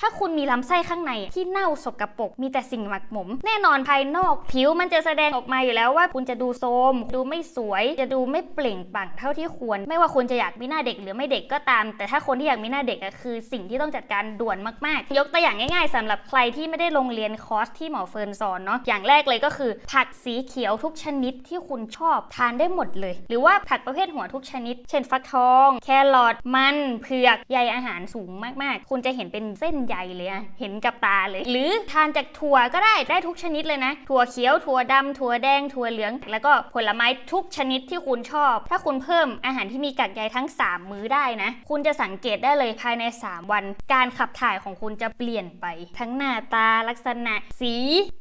ถ้าคุณมีลำไส้ข้างในที่เน่าสกปรกมีแต่สิ่งหมักหมม แน่นอนภายนอกผิวมันจะแสดงออกมาอยู่แล้วว่า คุณจะดูโทมดูไม่สวย จะดูไม่เปล่งปลั่งเท่าที่ควร ไม่ว่าคุณจะอยากมีหน้าเด็กหรือไม่เด็กก็ตาม แต่ถ้าคนที่อยากมีหน้าเด็กอะคือสิ่งที่ต้องจัดการด่วนมากๆ ยกตัวอย่างง่ายๆสำหรับใครที่ไม่ได้ลงเรียนคอร์สที่หมอเฟิร์นสอนเนาะอย่างแรกเลยก็คือ ผักสีเขียวทุกชนิดที่คุณชอบทานได้หมดเลย หรือว่าผักประเภทหัวทุกชนิด เช่นฟักทอง แครอทมันเผือกใยอาหารสูงมากๆ คุณจะเห็นเป็นเส้นใยเลยอะเห็นกับตาเลย หรือทานจากถั่วก็ได้ได้ทุกชนิดเลยนะ ถั่วเขียวถั่วดำถั่วแดงถั่วเหลือง แล้วก็ผลไม้ทุกชนิดที่คุณชอบ ถ้าคุณเพิ่มอาหารที่มีกากใยทั้ง 3 มื้อได้นะ คุณจะสังเกตได้เลยภายใน 3 วัน การขับถ่ายของคุณจะเปลี่ยนไป ทั้งหน้าตาลักษณะ สี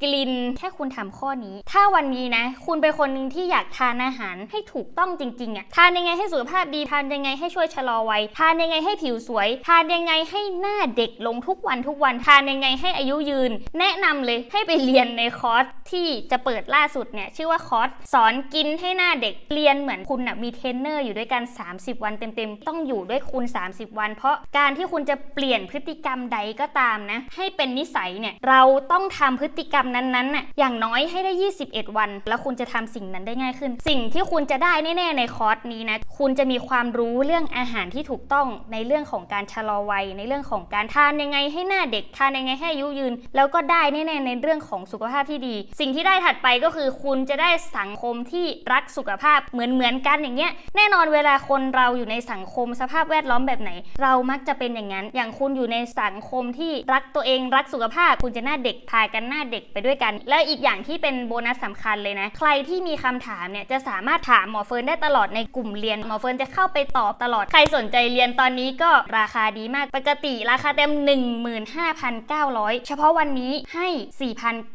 กลิ่นแค่คุณทำข้อนี้ ถ้าวันนี้นะ คุณเป็นคนหนึ่งที่อยากทานอาหารให้ถูกต้องจริงๆอะทานยังไงให้สุขภาพดีทานยังไงให้ช่วยชะลอวัยทานยังไงให้ผิวสวยทานยังไงให้หน้าเด็กลงทุกกวันทุกวันทานยังไงให้อายุยืน แนะนำเลยให้ไปเรียนในคอร์สที่จะเปิดล่าสุดเนี่ยชื่อว่าคอร์สสอนกินให้หน้าเด็กเรียนเหมือนคุณนะมีเทรนเนอร์อยู่ด้วยกัน 30 วันเต็มๆ ต้องอยู่ด้วยคุณ 30 วัน เพราะการที่คุณจะเปลี่ยนพฤติกรรมใดก็ตามนะให้เป็นนิสัยเนี่ยเราต้องทำพฤติกรรมนั้นๆน่ะอย่างน้อยให้ได้ 21 วัน แล้วคุณจะทำสิ่งนั้นได้ง่ายขึ้น สิ่งที่คุณจะได้แน่ๆในคอร์สนี้นะคุณจะมีความรู้เรื่องอาหารที่ถูกต้องในเรื่องของการชะลอวัยในเรื่องของการทานยังไงให้หน้าเด็กทานยังไงให้อายุยืน แล้วก็ได้แน่ๆในเรื่องของสุขภาพที่ดี สิ่งที่ได้ถัดไปก็คือคุณจะได้สังคมที่รักสุขภาพเหมือนเหมือนกันอย่างเงี้ยแน่นอนเวลาคนเราอยู่ในสังคมสภาพแวดล้อมแบบไหน เรามักจะเป็นอย่างนั้น อย่างคุณอยู่ในสังคมที่รักตัวเองรักสุขภาพ คุณจะหน้าเด็กพากันหน้าเด็กไปด้วยกัน และอีกอย่างที่เป็นโบนัสสำคัญเลยนะ ใครที่มีคำถามเนี่ยจะสามารถถามหมอเฟิร์นได้ตลอดในกลุ่มเรียนหมอเฟิร์นจะเข้าไปตอบตลอดใครสนใจเรียนตอนนี้ก็ราคาดีมากปกติราคาเต็ม15,900 เฉพาะวันนี้ให้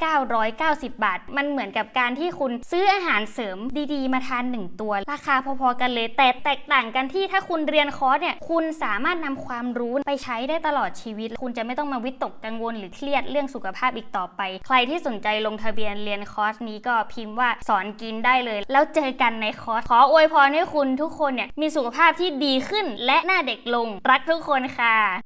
4,990 บาท มันเหมือนกับการที่คุณซื้ออาหารเสริมดีๆ มาทาน 1 ตัว ราคาพอๆกันเลย แต่แตกต่างกันที่ถ้าคุณเรียนคอร์สเนี่ย คุณสามารถนำความรู้ไปใช้ได้ตลอดชีวิต คุณจะไม่ต้องมาวิตกกังวลหรือเครียดเรื่องสุขภาพอีกต่อไป ใครที่สนใจลงทะเบียนเรียนคอร์สนี้ก็พิมพ์ว่าสอนกินได้เลย แล้วเจอกันในคอร์ส ขออวยพรให้คุณทุกคนเนี่ยมีสุขภาพที่ดีขึ้นและหน้าเด็กลง รักทุกคนค่ะ